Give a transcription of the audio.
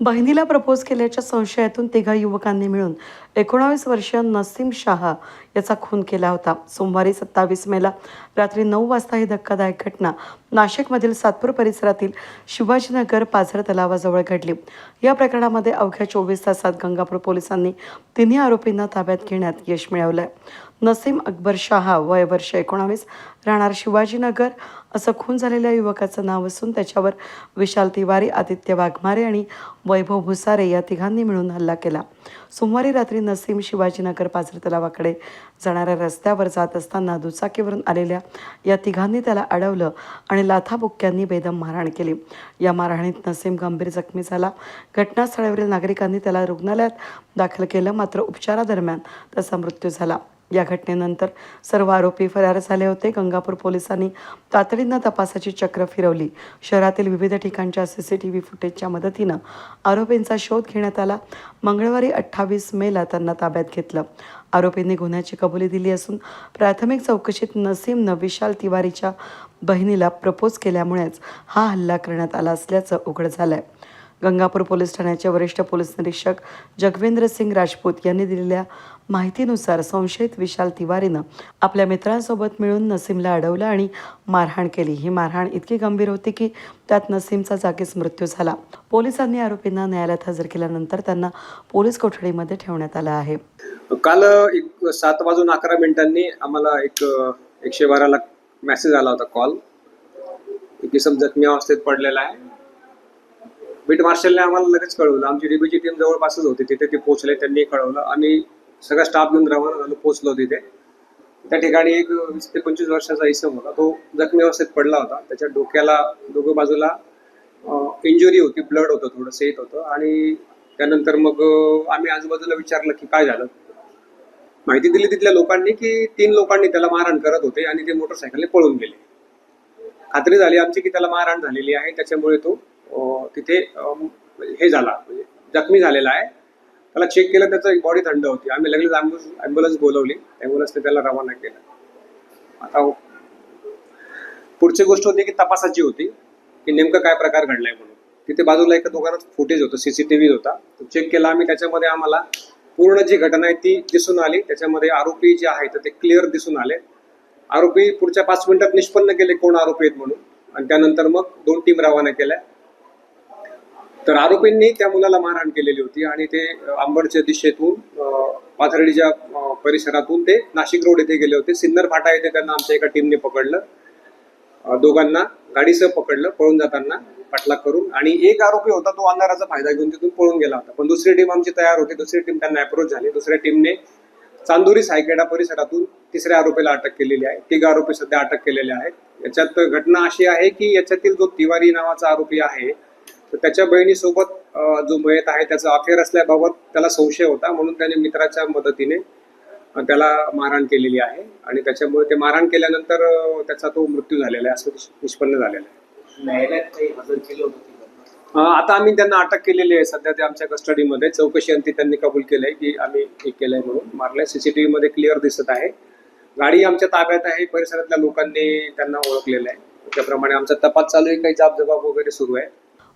बहिणीला प्रपोज केल्याच्या संशयातून तिघा युवकांनी मिळून एकोणावीस वर्षीय नसीम शाह याचा खून केला होता. सोमवारी सत्तावीस मेला रात्री नऊ वाजता ही धक्कादायक घटना नाशिकमधील सातपूर परिसरातील शिवाजीनगर पाझर तलावाजवळ घडली. या प्रकरणामध्ये अवघ्या चोवीस तासात गंगापूर पोलिसांनी तिन्ही आरोपींना ताब्यात घेण्यात यश मिळवलं नसीम अकबर शाह वय वर्ष एकोणावीस राहणार शिवाजीनगर असं खून झालेल्या युवकाचं नाव असून त्याच्यावर विशाल तिवारी आदित्य वाघमारे आणि वैभव भुसारे या तिघांनी मिळून हल्ला केला. सोमवारी रात्री नसीम शिवाजीनगर पाझर तलावाकडे जाणाऱ्या रस्त्यावर जात असताना दुचाकीवरून आलेल्या या तिघांनी त्याला अडवलं आणि लाथाबुक्क्यांनी बेदम मारहाण केली. या मारहाणीत नसीम गंभीर जखमी झाला. घटनास्थळावरील नागरिकांनी त्याला रुग्णालयात दाखल केलं मात्र उपचारादरम्यान त्याचा मृत्यू झाला. या घटनेनंतर सर्व आरोपी फरार झाले होते. गंगापूर पोलिसांनी तातडीनं तपासाची चक्र फिरवली. शहरातील विविध ठिकाणच्या सी सी टी व्ही फुटेजच्या मदतीनं आरोपींचा शोध घेण्यात आला. मंगळवारी अठ्ठावीस मेला त्यांना ताब्यात घेतलं. आरोपींनी गुन्ह्याची कबुली दिली असून प्राथमिक चौकशीत नसीमनं विशाल तिवारीच्या बहिणीला प्रपोज केल्यामुळेच हा हल्ला करण्यात आला असल्याचं उघड आहे गंगापूर पोलीस ठाण्याचे वरिष्ठ पोलीस निरीक्षक जगवेंद्र सिंग राजपूत यांनी दिलेल्या माहितीनुसार संशयित विशाल तिवारीनं आपल्या मित्रांसोबत मिळून नसीमला अडवलं आणि मारहाण केली. ही मारहाण इतकी गंभीर होती की त्यात नसीमचा जागीच मृत्यू झाला. पोलिसांनी आरोपींना न्यायालयात हजर केल्यानंतर त्यांना पोलीस कोठडीमध्ये ठेवण्यात आलं आहे. काल एक सात वाजून अकरा मिनिटांनी आम्हाला एक एकशे बाराला मेसेज आला होता कॉल की इसम जखमी अवस्थेत पडलेला आहे. बीट मार्शलने आम्हाला लगेच कळवलं. आमची डीबीची टीम जवळपासच होती. तिथे ते पोहोचले त्यांनी कळवलं. आणि सगळा स्टाफ घेऊन रवाना झालो पोहोचलो तिथे. त्या ठिकाणी एक वीस ते पंचवीस वर्षाचा इसम होता. तो जखमी अवस्थेत पडला होता. त्याच्या डोक्याला दोघं बाजूला इंजुरी होती. ब्लड होतं थोडंसं येत होतं. आणि त्यानंतर मग आम्ही आजूबाजूला विचारलं की काय झालं? माहिती दिली तिथल्या लोकांनी की तीन लोकांनी त्याला मारहाण करत होते आणि ते मोटरसायकलने पळून गेले. खात्री झाली आमची की त्याला मारहाण झालेली आहे. त्याच्यामुळे तो तिथे म्हणजे हे झाला म्हणजे जखमी झालेला आहे. त्याला चेक केलं त्याचं बॉडी थंड होती. आम्ही लगेच ॲम्ब्युलन्स ॲम्ब्युलन्स बोलवली. ॲम्ब्युलन्सने त्याला रवाना केलं. आता पुढची गोष्ट होती की तपासाची होती की नेमकं काय प्रकार घडलाय म्हणून. तिथे बाजूला एका दुकानात फुटेज होतं सीसीटीव्ही होता. तो चेक केला आम्ही त्याच्यामध्ये आम्हाला पूर्ण जी घटना आहे ती दिसून आली. त्याच्यामध्ये आरोपी जे आहेत ते क्लिअर दिसून आले. आरोपी पुढच्या पाच मिनिटात निष्पन्न केले कोण आरोपी आहेत म्हणून. आणि त्यानंतर मग दोन टीम रवाना केल्या. तर आरोपींनी त्या मुलाला मारहाण केलेली होती आणि ते अ, अंबडच्या दिशेतून पाथर्डीच्या परिसरातून ते नाशिक रोड येथे गेले होते. सिन्नर फाटा येथे त्यांना आमच्या एका टीमने पकडलं. दोघांना गाडीसह पकडलं पळून जाताना पाठलाग करून. आणि एक आरोपी होता तो अंधाराचा फायदा घेऊन तिथून पळून गेला होता. पण दुसरी टीम आमची तयार होती. दुसरी टीम त्यांना अप्रोच झाली. दुसऱ्या टीमने चांदोरी सायकेडा परिसरातून तिसऱ्या आरोपीला अटक केलेली आहे. तिघ आरोपी सध्या अटक केलेले आहेत. याच्यात घटना अशी आहे की याच्यातील जो तिवारी नावाचा आरोपी आहे तर त्याच्या बहिणीसोबत जो मयत आहे त्याचा अफेअर असल्याबाबत त्याला संशय होता म्हणून त्याने मित्राच्या मदतीने त्याला मारहाण केलेली आहे. आणि त्याच्यामुळे ते मारहाण केल्यानंतर त्याचा तो मृत्यू झालेला आहे असं निष- निष्पन्न झालेलं आहे. न्यायालयात काही हजर केलं होतं ती घटना. अ, आता आम्ही त्यांना अटक केलेली आहे सध्या ते आमच्या कस्टडीमध्ये. चौकशी अंती त्यांनी कबूल केलंय की आम्ही हे केलंय म्हणून मारलंय. सीसीटीव्ही मध्ये क्लिअर दिसत आहे. गाडी आमच्या ताब्यात आहे परिसरातल्या लोकांनी त्यांना ओळखलेलं आहे. त्याप्रमाणे आमचा तपास चालू आहे काही जाब जबाब वगैरे सुरू आहे.